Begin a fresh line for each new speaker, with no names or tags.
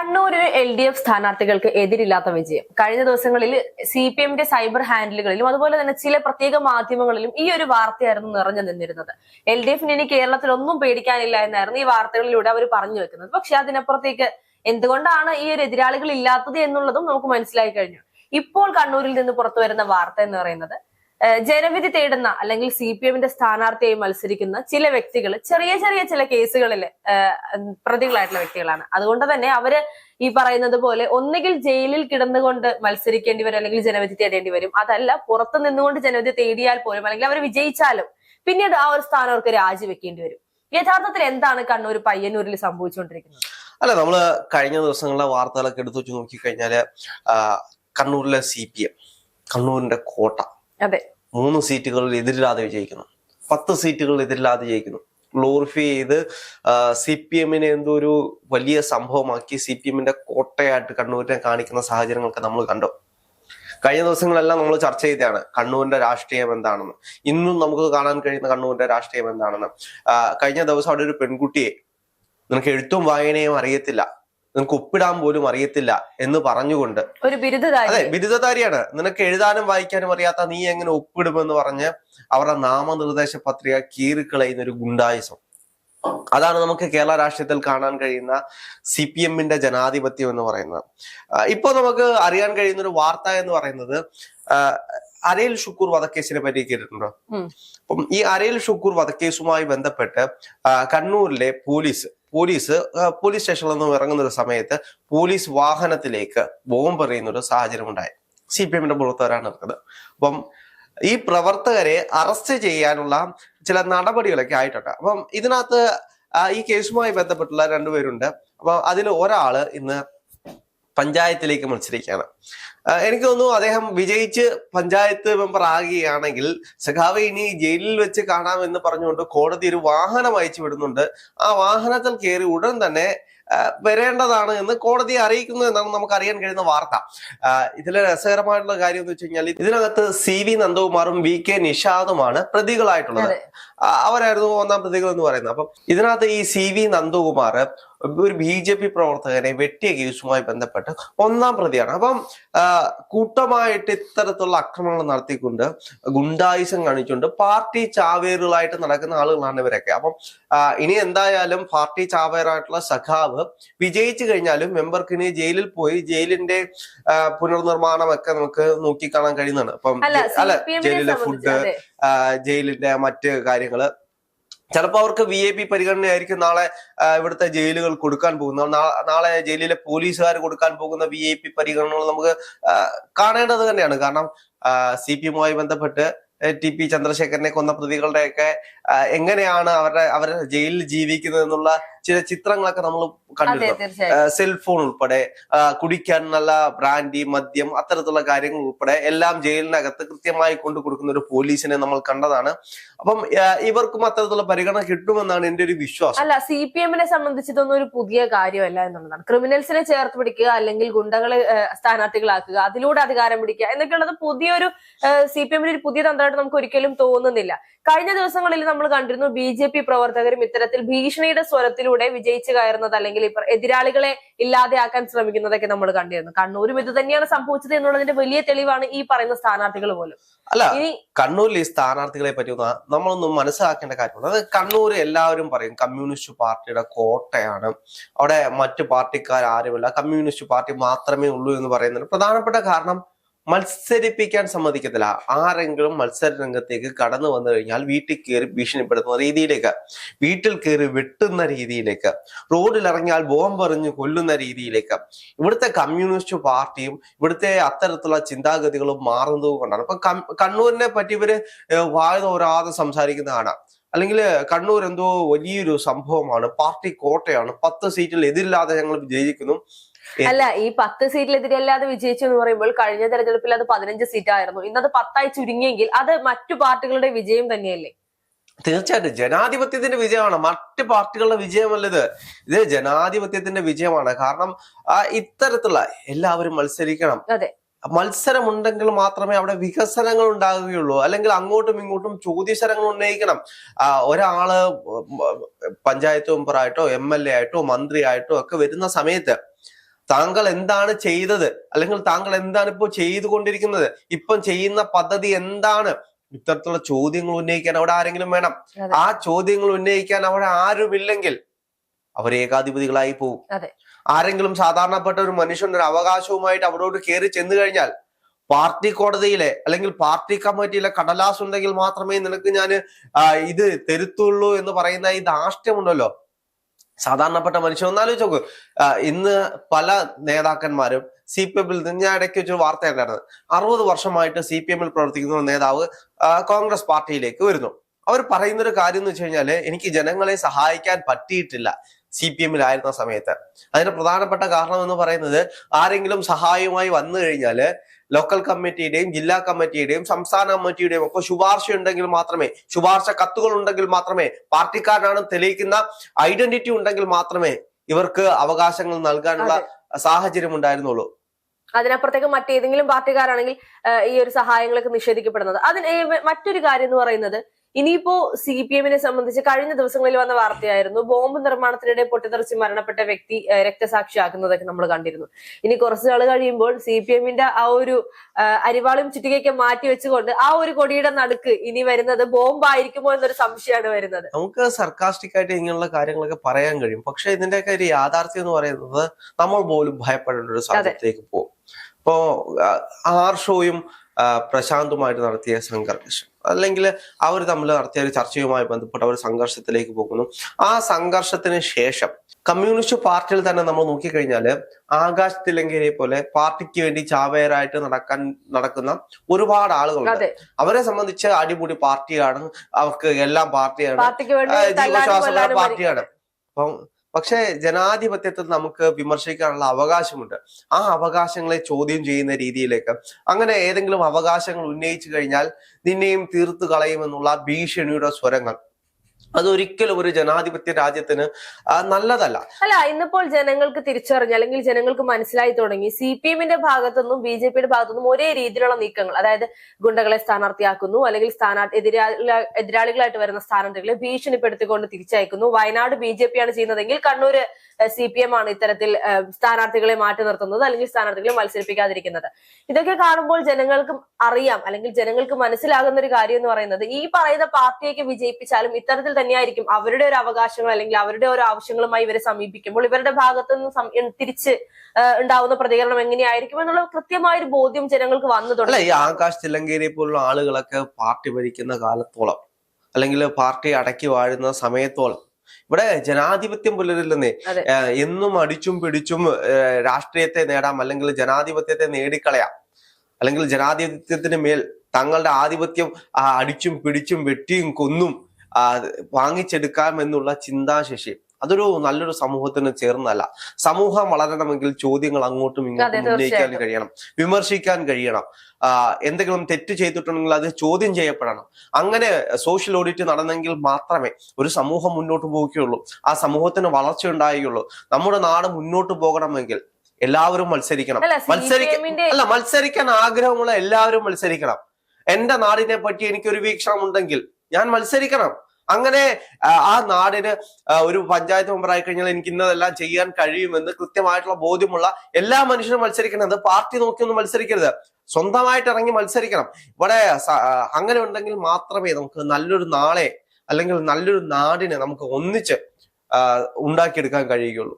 കണ്ണൂരിൽ L D F സ്ഥാനാർത്ഥികൾക്ക് എതിരില്ലാത്ത വിജയം. കഴിഞ്ഞ ദിവസങ്ങളിൽ സി പി എമ്മിന്റെ സൈബർ ഹാൻഡിലുകളിലും അതുപോലെ തന്നെ ചില പ്രത്യേക മാധ്യമങ്ങളിലും ഈ ഒരു വാർത്തയായിരുന്നു നിറഞ്ഞു നിന്നിരുന്നത്. എൽ ഡി എഫിന് ഇനി കേരളത്തിൽ ഒന്നും പേടിക്കാനില്ല എന്നായിരുന്നു ഈ വാർത്തകളിലൂടെ അവർ പറഞ്ഞു വെക്കുന്നത്. പക്ഷെ അതിനപ്പുറത്തേക്ക് എന്തുകൊണ്ടാണ് ഈ ഒരു എതിരാളികൾ ഇല്ലാത്തത് എന്നുള്ളതും നമുക്ക് മനസ്സിലായി കഴിഞ്ഞു. ഇപ്പോൾ കണ്ണൂരിൽ നിന്ന് പുറത്തു വരുന്ന വാർത്ത എന്ന് പറയുന്നത് ജനവിധി തേടുന്ന അല്ലെങ്കിൽ സി പി എമ്മിന്റെ സ്ഥാനാർത്ഥിയായി മത്സരിക്കുന്ന ചില വ്യക്തികൾ ചെറിയ ചെറിയ ചില കേസുകളിൽ പ്രതികളായിട്ടുള്ള വ്യക്തികളാണ്. അതുകൊണ്ട് തന്നെ അവർ ഈ പറയുന്നത് പോലെ ഒന്നുകിൽ ജയിലിൽ കിടന്നുകൊണ്ട് മത്സരിക്കേണ്ടി വരും അല്ലെങ്കിൽ ജനവിധി തേടേണ്ടി വരും. അതല്ല പുറത്തു നിന്നുകൊണ്ട് ജനവിധി തേടിയാൽ പോലും അല്ലെങ്കിൽ അവർ വിജയിച്ചാലും പിന്നീട് ആ ഒരു സ്ഥാനം അവർക്ക് രാജിവെക്കേണ്ടി വരും. യഥാർത്ഥത്തിൽ എന്താണ് കണ്ണൂർ പയ്യന്നൂരിൽ സംഭവിച്ചുകൊണ്ടിരിക്കുന്നത്?
അല്ല നമ്മൾ കഴിഞ്ഞ ദിവസങ്ങളിലെ വാർത്തകളൊക്കെ എടുത്തു വെച്ച് നോക്കിക്കഴിഞ്ഞാൽ കണ്ണൂരിലെ സി പി എം കണ്ണൂരിന്റെ കോട്ട.
അതെ.
മൂന്ന് സീറ്റുകളിൽ എതിരില്ലാതെ വിജയിക്കുന്നു. പത്ത് സീറ്റുകളിൽ എതിരില്ലാതെ ജയിക്കുന്നു ഗ്ലോറിഫൈ ചെയ്ത് സി പി എമ്മിനെ എന്തോ ഒരു വലിയ സംഭവമാക്കി സി പി എമ്മിന്റെ കോട്ടയായിട്ട് കണ്ണൂരിനെ കാണിക്കുന്ന സാഹചര്യങ്ങളൊക്കെ നമ്മൾ കണ്ടു. കഴിഞ്ഞ ദിവസങ്ങളെല്ലാം നമ്മൾ ചർച്ച ചെയ്തതാണ് കണ്ണൂരിന്റെ രാഷ്ട്രീയം എന്താണെന്ന്. ഇന്നും നമുക്ക് കാണാൻ കഴിയുന്ന കണ്ണൂരിന്റെ രാഷ്ട്രീയം എന്താണെന്ന്. കഴിഞ്ഞ ദിവസം അവിടെ ഒരു പെൺകുട്ടിയെ നിനക്ക് എഴുത്തും വായനയും അറിയത്തില്ല. നിനക്ക് ഒപ്പിടാൻ പോലും അറിയത്തില്ല എന്ന് പറഞ്ഞുകൊണ്ട്.
ഒരു ബിരുദധാരി.
അതെ ബിരുദധാരിയാണ്. നിനക്ക് എഴുതാനും വായിക്കാനും അറിയാത്ത നീ എങ്ങനെ ഒപ്പിടുമെന്ന് പറഞ്ഞ് അവരുടെ നാമനിർദ്ദേശ പത്രിക കീറിക്കളയുന്ന ഒരു ഗുണ്ടായുസം. അതാണ് നമുക്ക് കേരള രാഷ്ട്രീയത്തിൽ കാണാൻ കഴിയുന്ന സി പി എമ്മിന്റെ ജനാധിപത്യം എന്ന് പറയുന്നത്. ഇപ്പൊ നമുക്ക് അറിയാൻ കഴിയുന്ന ഒരു വാർത്ത എന്ന് പറയുന്നത് അരയിൽ ഷുക്കൂർ വധക്കേസിനെ പറ്റി കേട്ടിട്ടുണ്ടോ? അപ്പം ഈ അരയിൽ ഷുക്കൂർ വധക്കേസുമായി ബന്ധപ്പെട്ട് കണ്ണൂരിലെ പോലീസ് പോലീസ് പോലീസ് സ്റ്റേഷനിൽ നിന്ന് ഇറങ്ങുന്ന ഒരു സമയത്ത് പോലീസ് വാഹനത്തിലേക്ക് ബോംബ് എറിയുന്ന ഒരു സാഹചര്യം ഉണ്ടായി. സി പി എമ്മിന്റെ പ്രവർത്തകരാണ് ഇറങ്ങുന്നത് അപ്പം ഈ പ്രവർത്തകരെ അറസ്റ്റ് ചെയ്യാനുള്ള ചില നടപടികളൊക്കെ ആയിട്ടുണ്ട്. അപ്പം ഇതിനകത്ത് ഈ കേസുമായി ബന്ധപ്പെട്ടുള്ള രണ്ടുപേരുണ്ട്. അപ്പൊ അതിൽ ഒരാൾ ഇന്ന് പഞ്ചായത്തിലേക്ക് മത്സരിക്കുകയാണ്. എനിക്ക് തോന്നുന്നു അദ്ദേഹം വിജയിച്ച് പഞ്ചായത്ത് മെമ്പർ ആകുകയാണെങ്കിൽ സഖാവ് ഇനി ജയിലിൽ വെച്ച് കാണാമെന്ന് പറഞ്ഞുകൊണ്ട് കോടതി ഒരു വാഹനം അയച്ചു വിടുന്നുണ്ട്. ആ വാഹനത്തിൽ കയറി ഉടൻ തന്നെ വരേണ്ടതാണ് എന്ന് കോടതി അറിയിക്കുന്നു എന്നാണ് നമുക്ക് അറിയാൻ കഴിയുന്ന വാർത്ത. ഇതിലെ രസകരമായിട്ടുള്ള കാര്യം എന്ന് വെച്ച് കഴിഞ്ഞാൽ ഇതിനകത്ത് സി വി നന്ദകുമാറും വി കെ നിഷാദുമാണ് പ്രതികളായിട്ടുള്ളത്. അവരായിരുന്നു ഒന്നാം പ്രതികൾ എന്ന് പറയുന്നത്. അപ്പം ഇതിനകത്ത് ഈ സി വി നന്ദകുമാർ ഒരു ബി ജെ പി പ്രവർത്തകനെ വെട്ടിയ കേസുമായി ബന്ധപ്പെട്ട് ഒന്നാം പ്രതിയാണ്. അപ്പം കൂട്ടമായിട്ട് ഇത്തരത്തിലുള്ള അക്രമങ്ങൾ നടത്തിക്കൊണ്ട് ഗുണ്ടായുസം കാണിച്ചുകൊണ്ട് പാർട്ടി ചാവേറുകളായിട്ട് നടക്കുന്ന ആളുകളാണ് ഇവരൊക്കെ. അപ്പം ഇനി എന്തായാലും പാർട്ടി ചാവേറായിട്ടുള്ള സഖാവ് വിജയിച്ചു കഴിഞ്ഞാലും മെമ്പർക്ക് ഇനി ജയിലിൽ പോയി ജയിലിന്റെ പുനർനിർമ്മാണം ഒക്കെ നമുക്ക് നോക്കിക്കാണാൻ കഴിയുന്നതാണ്. അപ്പം
അല്ല
ജയിലിലെ ഫുഡ് ജയിലിന്റെ മറ്റ് കാര്യങ്ങൾ ചിലപ്പോ അവർക്ക് വി ഐ പി പരിഗണനയായിരിക്കും നാളെ ഇവിടുത്തെ ജയിലുകൾ കൊടുക്കാൻ പോകുന്നത്. നാളെ ജയിലിലെ പോലീസുകാർ കൊടുക്കാൻ പോകുന്ന വി ഐ പി പരിഗണനകൾ നമുക്ക് കാണേണ്ടത് തന്നെയാണ്. കാരണം സി പി എമ്മുമായി ബന്ധപ്പെട്ട് ടി പി ചന്ദ്രശേഖരനെ കൊന്ന പ്രതികളുടെയൊക്കെ എങ്ങനെയാണ് അവരുടെ അവരുടെ ജയിലിൽ ജീവിക്കുന്നത് എന്നുള്ള ചില ചിത്രങ്ങളൊക്കെ നമ്മൾ കണ്ടിരുന്നു. സെൽഫോൺ ഉൾപ്പെടെ കുടിക്കാൻ നല്ല ബ്രാൻഡി മദ്യം അത്തരത്തിലുള്ള കാര്യങ്ങൾ ഉൾപ്പെടെ എല്ലാം ജയിലിനകത്ത് കൃത്യമായി കൊണ്ടു കൊടുക്കുന്ന ഒരു പോലീസിനെ നമ്മൾ കണ്ടതാണ്. അപ്പം ഇവർക്കും അത്തരത്തിലുള്ള പരിഗണന കിട്ടുമെന്നാണ് എന്റെ ഒരു വിശ്വാസം.
അല്ല സി പി എമ്മിനെ സംബന്ധിച്ച് ഇതൊന്നും ഒരു പുതിയ കാര്യമല്ല എന്നുള്ളതാണ്. ക്രിമിനൽസിനെ ചേർത്ത് പിടിക്കുക അല്ലെങ്കിൽ ഗുണ്ടകളെ സ്ഥാനാർത്ഥികളാക്കുക അതിലൂടെ അധികാരം പിടിക്കുക എന്നൊക്കെയുള്ളത് പുതിയൊരു സി പി എമ്മിന് ഒരു പുതിയ തന്ത്രമായിട്ട് നമുക്ക് ഒരിക്കലും തോന്നുന്നില്ല. കഴിഞ്ഞ ദിവസങ്ങളിൽ നമ്മൾ കണ്ടിരുന്നു ബി ജെ പി പ്രവർത്തകരും ഇത്തരത്തിൽ ഭീഷണിയുടെ സ്വരത്തിലൂടെ വിജയിച്ചു കയറുന്നത് അല്ലെങ്കിൽ ഇപ്പൊ എതിരാളികളെ ഇല്ലാതെയാക്കാൻ ശ്രമിക്കുന്നതൊക്കെ നമ്മൾ കണ്ടിരുന്നു. കണ്ണൂരും ഇത് തന്നെയാണ് സംഭവിച്ചത് എന്നുള്ളതിന്റെ വലിയ തെളിവാണ് ഈ പറയുന്ന സ്ഥാനാർത്ഥികൾ പോലും.
അല്ല കണ്ണൂരിൽ ഈ സ്ഥാനാർത്ഥികളെ പറ്റി നമ്മളൊന്നും മനസ്സിലാക്കേണ്ട കാര്യമാണ് അത് കണ്ണൂർ എല്ലാവരും പറയും കമ്മ്യൂണിസ്റ്റ് പാർട്ടിയുടെ കോട്ടയാണ്. അവിടെ മറ്റു പാർട്ടിക്കാർ ആരുമില്ല. കമ്മ്യൂണിസ്റ്റ് പാർട്ടി മാത്രമേ ഉള്ളൂ എന്ന് പറയുന്നുണ്ട് പ്രധാനപ്പെട്ട കാരണം മത്സരിപ്പിക്കാൻ സമ്മതിക്കത്തില്ല. ആരെങ്കിലും മത്സര രംഗത്തേക്ക് കടന്നു വന്നു കഴിഞ്ഞാൽ വീട്ടിൽ കയറി ഭീഷണിപ്പെടുത്തുന്ന രീതിയിലേക്ക് വീട്ടിൽ കയറി വെട്ടുന്ന രീതിയിലേക്ക് റോഡിൽ ഇറങ്ങിയാൽ ബോംബെറിഞ്ഞ് കൊല്ലുന്ന രീതിയിലേക്ക് ഇവിടുത്തെ കമ്മ്യൂണിസ്റ്റ് പാർട്ടിയും ഇവിടുത്തെ അത്തരത്തിലുള്ള ചിന്താഗതികളും മാറുന്നത് കൊണ്ടാണ്. ഇപ്പൊ കണ്ണൂരിനെ പറ്റി ഇവർ വായ തോരാതെ അല്ലെങ്കിൽ കണ്ണൂർ എന്തോ വലിയൊരു സംഭവമാണ്. പാർട്ടി കോട്ടയാണ്. പത്ത് സീറ്റിൽ എതിരില്ലാതെ ഞങ്ങൾ വിജയിക്കുന്നു.
അല്ല ഈ പത്ത് സീറ്റിലെതിരെ അല്ലാതെ വിജയിച്ചു എന്ന് പറയുമ്പോൾ കഴിഞ്ഞ തെരഞ്ഞെടുപ്പിൽ അത് പതിനഞ്ച് സീറ്റായിരുന്നു. ഇന്നത് പത്തായി ചുരുങ്ങിയെങ്കിൽ അത് മറ്റു പാർട്ടികളുടെ വിജയം തന്നെയല്ലേ?
തീർച്ചയായിട്ടും. ജനാധിപത്യത്തിന്റെ വിജയമാണ്. മറ്റു പാർട്ടികളുടെ വിജയമല്ല ഇത്. ഇത് ജനാധിപത്യത്തിന്റെ വിജയമാണ്. കാരണം ഇത്തരത്തിലുള്ള എല്ലാവരും മത്സരിക്കണം.
അതെ.
മത്സരമുണ്ടെങ്കിൽ മാത്രമേ അവിടെ വികസനങ്ങൾ ഉണ്ടാകുകയുള്ളൂ. അല്ലെങ്കിൽ അങ്ങോട്ടും ഇങ്ങോട്ടും ചോദ്യശരങ്ങൾ ഉന്നയിക്കണം. ആ, ഒരാൾ പഞ്ചായത്ത് മെമ്പറായിട്ടോ എം എൽ എ ആയിട്ടോ മന്ത്രി ആയിട്ടോ ഒക്കെ വരുന്ന സമയത്ത് താങ്കൾ എന്താണ് ചെയ്തത്? അല്ലെങ്കിൽ താങ്കൾ എന്താണ് ഇപ്പോൾ ചെയ്തുകൊണ്ടിരിക്കുന്നത്? ഇപ്പം ചെയ്യുന്ന പദ്ധതി എന്താണ്? ഇത്തരത്തിലുള്ള ചോദ്യങ്ങൾ ഉന്നയിക്കാൻ അവിടെ ആരെങ്കിലും വേണം. ആ ചോദ്യങ്ങൾ ഉന്നയിക്കാൻ അവിടെ ആരുമില്ലെങ്കിൽ അവർ ഏകാധിപതികളായി പോകും
അതെ.
ആരെങ്കിലും സാധാരണപ്പെട്ട ഒരു മനുഷ്യൻ ഒരു അവകാശവുമായിട്ട് അവിടോട്ട് കയറി ചെന്നു കഴിഞ്ഞാൽ പാർട്ടി കോടതിയിലെ അല്ലെങ്കിൽ പാർട്ടി കമ്മിറ്റിയിലെ കടലാസ് ഉണ്ടെങ്കിൽ മാത്രമേ നിനക്ക് ഞാൻ ഇത് തരുത്തുള്ളൂ എന്ന് പറയുന്ന ഈ ധാർഷ്ട്യമുണ്ടല്ലോ. സാധാരണപ്പെട്ട മനുഷ്യൻ ഒന്നാലോചിച്ച് നോക്ക്. ഇന്ന് പല നേതാക്കന്മാരും സി പി എമ്മിൽ നിന്ന് ഞാൻ ഇടയ്ക്ക് വെച്ചൊരു വാർത്ത ഉണ്ടായിരുന്നത് അറുപത് വർഷമായിട്ട് സി പി എമ്മിൽ പ്രവർത്തിക്കുന്ന ഒരു നേതാവ് കോൺഗ്രസ് പാർട്ടിയിലേക്ക് വരുന്നു. അവർ പറയുന്ന ഒരു കാര്യം എന്ന് വെച്ച് കഴിഞ്ഞാൽ എനിക്ക് ജനങ്ങളെ സഹായിക്കാൻ പറ്റിയിട്ടില്ല സി പി എമ്മിലായിരുന്ന സമയത്ത്. അതിന്റെ പ്രധാനപ്പെട്ട കാരണം എന്ന് പറയുന്നത് ആരെങ്കിലും സഹായവുമായി വന്നു കഴിഞ്ഞാൽ ലോക്കൽ കമ്മിറ്റിയുടെയും ജില്ലാ കമ്മിറ്റിയുടെയും സംസ്ഥാന കമ്മിറ്റിയുടെയും ഒക്കെ ശുപാർശ ഉണ്ടെങ്കിൽ മാത്രമേ ശുപാർശ കത്തുകൾ ഉണ്ടെങ്കിൽ മാത്രമേ പാർട്ടിക്കാരനാണ് തെളിയിക്കുന്ന ഐഡന്റിറ്റി ഉണ്ടെങ്കിൽ മാത്രമേ ഇവർക്ക് അവകാശങ്ങൾ നൽകാനുള്ള സാഹചര്യം ഉണ്ടായിരുന്നുള്ളൂ.
അതിനപ്പുറത്തേക്ക് മറ്റേതെങ്കിലും പാർട്ടിക്കാരാണെങ്കിൽ ഈ ഒരു സഹായങ്ങളൊക്കെ നിഷേധിക്കപ്പെടുന്നത്. അതിന് മറ്റൊരു കാര്യം എന്ന് പറയുന്നത് ഇനിയിപ്പോ സി പി എമ്മിനെ സംബന്ധിച്ച് കഴിഞ്ഞ ദിവസങ്ങളിൽ വന്ന വാർത്തയായിരുന്നു. ബോംബ് നിർമ്മാണത്തിനിടെ പൊട്ടിത്തെറിച്ച് മരണപ്പെട്ട വ്യക്തി രക്തസാക്ഷിയാക്കുന്നതൊക്കെ നമ്മൾ കണ്ടിരുന്നു. ഇനി കുറച്ചു നാൾ കഴിയുമ്പോൾ സി പി എമ്മിന്റെ ആ ഒരു അരിവാളും ചുറ്റികയൊക്കെ മാറ്റി വെച്ചുകൊണ്ട് ആ ഒരു കൊടിയുടെ നടുക്ക് ഇനി വരുന്നത് ബോംബായിരിക്കുമോ എന്നൊരു സംശയമാണ് വരുന്നത്.
നമുക്ക് സർക്കാസ്റ്റിക് ആയിട്ട് ഇങ്ങനെയുള്ള കാര്യങ്ങളൊക്കെ പറയാൻ കഴിയും. പക്ഷെ ഇതിന്റെയൊക്കെ ഒരു യാഥാർത്ഥ്യം എന്ന് പറയുന്നത് നമ്മൾ പോലും ഭയപ്പെടേണ്ട ഒരു സാഹചര്യത്തിലേക്ക് പോകും. ഇപ്പോ ആർ ആ, പ്രശാന്തുമായിട്ട് നടത്തിയ സംഘർഷം. അല്ലെങ്കിൽ അവർ തമ്മിൽ നടത്തിയ ഒരു ചർച്ചയുമായി ബന്ധപ്പെട്ട് അവർ സംഘർഷത്തിലേക്ക് പോകുന്നു. ആ സംഘർഷത്തിന് ശേഷം കമ്മ്യൂണിസ്റ്റ് പാർട്ടിയിൽ തന്നെ നമ്മൾ നോക്കിക്കഴിഞ്ഞാൽ ആകാശ് തിലങ്കേരിയെ പോലെ പാർട്ടിക്ക് വേണ്ടി ചാവേറായിട്ട് നടക്കാൻ നടക്കുന്ന ഒരുപാട് ആളുകളുണ്ട്. അവരെ സംബന്ധിച്ച് അടിപൊളി പാർട്ടിയാണ്. അവർക്ക് എല്ലാം പാർട്ടിയാണ്. ജീവശ്വാസമുള്ള പാർട്ടിയാണ്. അപ്പം പക്ഷെ ജനാധിപത്യത്തിൽ നമുക്ക് വിമർശിക്കാനുള്ള അവകാശമുണ്ട്. ആ അവകാശങ്ങളെ ചോദ്യം ചെയ്യുന്ന രീതിയിലേക്ക് അങ്ങനെ ഏതെങ്കിലും അവകാശങ്ങൾ ഉന്നയിച്ചു കഴിഞ്ഞാൽ നിന്നെയും തീർത്തു കളയുമെന്നുള്ള ഭീഷണിയുടെ സ്വരങ്ങൾ. അതൊരിക്കലും ഒരു ജനാധിപത്യ രാജ്യത്തിന് നല്ലതല്ല.
അല്ല ഇന്നിപ്പോൾ ജനങ്ങൾക്ക് തിരിച്ചറിഞ്ഞ് അല്ലെങ്കിൽ ജനങ്ങൾക്ക് മനസ്സിലായി തുടങ്ങി സി പി എമ്മിന്റെ ഭാഗത്തുനിന്നും ബി ജെ പിയുടെ ഭാഗത്തുനിന്നും ഒരേ രീതിയിലുള്ള നീക്കങ്ങൾ അതായത് ഗുണ്ടകളെ സ്ഥാനാർത്ഥിയാക്കുന്നു അല്ലെങ്കിൽ സ്ഥാനാർത്ഥി എതിരാളി എതിരാളികളായിട്ട് വരുന്ന സ്ഥാനാർത്ഥികളെ ഭീഷണിപ്പെടുത്തിക്കൊണ്ട് തിരിച്ചയക്കുന്നു. വയനാട് ബി ജെ പി ആണ് ചെയ്യുന്നതെങ്കിൽ കണ്ണൂര് സി പി എം ആണ് ഇത്തരത്തിൽ സ്ഥാനാർത്ഥികളെ മാറ്റി നിർത്തുന്നത് അല്ലെങ്കിൽ സ്ഥാനാർത്ഥികളെ മത്സരിപ്പിക്കാതിരിക്കുന്നത്. ഇതൊക്കെ കാണുമ്പോൾ ജനങ്ങൾക്ക് അറിയാം അല്ലെങ്കിൽ ജനങ്ങൾക്ക് മനസ്സിലാകുന്ന ഒരു കാര്യം എന്ന് പറയുന്നത് ഈ പറയുന്ന പാർട്ടിയൊക്കെ വിജയിപ്പിച്ചാലും ഇത്തരത്തിൽ തന്നെയായിരിക്കും അവരുടെ ഒരു അവകാശങ്ങൾ അല്ലെങ്കിൽ അവരുടെ ഒരു ആവശ്യങ്ങളുമായി ഇവരെ സമീപിക്കുമ്പോൾ ഇവരുടെ ഭാഗത്തു നിന്ന് തിരിച്ച് ഉണ്ടാവുന്ന പ്രതികരണം എങ്ങനെയായിരിക്കും എന്നുള്ള കൃത്യമായ ഒരു ബോധ്യം ജനങ്ങൾക്ക് വന്നു തുടങ്ങി
ഈ ആകാശ് തിലങ്കേരിയെ പോലുള്ള ആളുകളൊക്കെ പാർട്ടി ഭരിക്കുന്ന കാലത്തോളം അല്ലെങ്കിൽ പാർട്ടി അടക്കി വാഴുന്ന സമയത്തോളം ഇവിടെ ജനാധിപത്യം പുലരില്ലെന്നേ എന്നും അടിച്ചും പിടിച്ചും രാഷ്ട്രീയത്തെ നേടാം അല്ലെങ്കിൽ ജനാധിപത്യത്തെ നേടിക്കളയാം. അല്ലെങ്കിൽ ജനാധിപത്യത്തിന് മേൽ തങ്ങളുടെ ആധിപത്യം അടിച്ചും പിടിച്ചും വെട്ടിയും കൊന്നും വാങ്ങിച്ചെടുക്കാം എന്നുള്ള ചിന്താശേഷി. അതൊരു നല്ലൊരു സമൂഹത്തിന് ചേർന്നല്ല സമൂഹം വളരണമെങ്കിൽ ചോദ്യങ്ങൾ അങ്ങോട്ടും ഇങ്ങോട്ടും ഉന്നയിക്കാൻ കഴിയണം. വിമർശിക്കാൻ കഴിയണം. ആ, എന്തെങ്കിലും തെറ്റ് ചെയ്തിട്ടുണ്ടെങ്കിൽ അത് ചോദ്യം ചെയ്യപ്പെടണം. അങ്ങനെ സോഷ്യൽ ഓഡിറ്റ് നടന്നെങ്കിൽ മാത്രമേ ഒരു സമൂഹം മുന്നോട്ട് പോവുകയുള്ളൂ. ആ സമൂഹത്തിന് വളർച്ച ഉണ്ടാവുകയുള്ളൂ. നമ്മുടെ നാട് മുന്നോട്ട് പോകണമെങ്കിൽ എല്ലാവരും മത്സരിക്കണം.
അല്ല സി പി
മത്സരിക്ക
എമ്മിന്റെ
അല്ല മത്സരിക്കാൻ ആഗ്രഹമുള്ള എല്ലാവരും മത്സരിക്കണം. എന്റെ നാടിനെ പറ്റി എനിക്കൊരു വീക്ഷണം ഉണ്ടെങ്കിൽ ഞാൻ മത്സരിക്കണം. അങ്ങനെ ആ, നാടിന് ഒരു പഞ്ചായത്ത് മെമ്പറായി കഴിഞ്ഞാൽ എനിക്ക് ഇന്നതെല്ലാം ചെയ്യാൻ കഴിയുമെന്ന് കൃത്യമായിട്ടുള്ള ബോധ്യമുള്ള എല്ലാ മനുഷ്യരും മത്സരിക്കണം. അത് പാർട്ടി നോക്കിയൊന്നും മത്സരിക്കരുത്. സ്വന്തമായിട്ട് ഇറങ്ങി മത്സരിക്കണം. ഇവിടെ അങ്ങനെ ഉണ്ടെങ്കിൽ മാത്രമേ നമുക്ക് നല്ലൊരു നാളെ അല്ലെങ്കിൽ നല്ലൊരു നാടിനെ നമുക്ക് ഒന്നിച്ച് ഉണ്ടാക്കിയെടുക്കാൻ കഴിയുകയുള്ളൂ.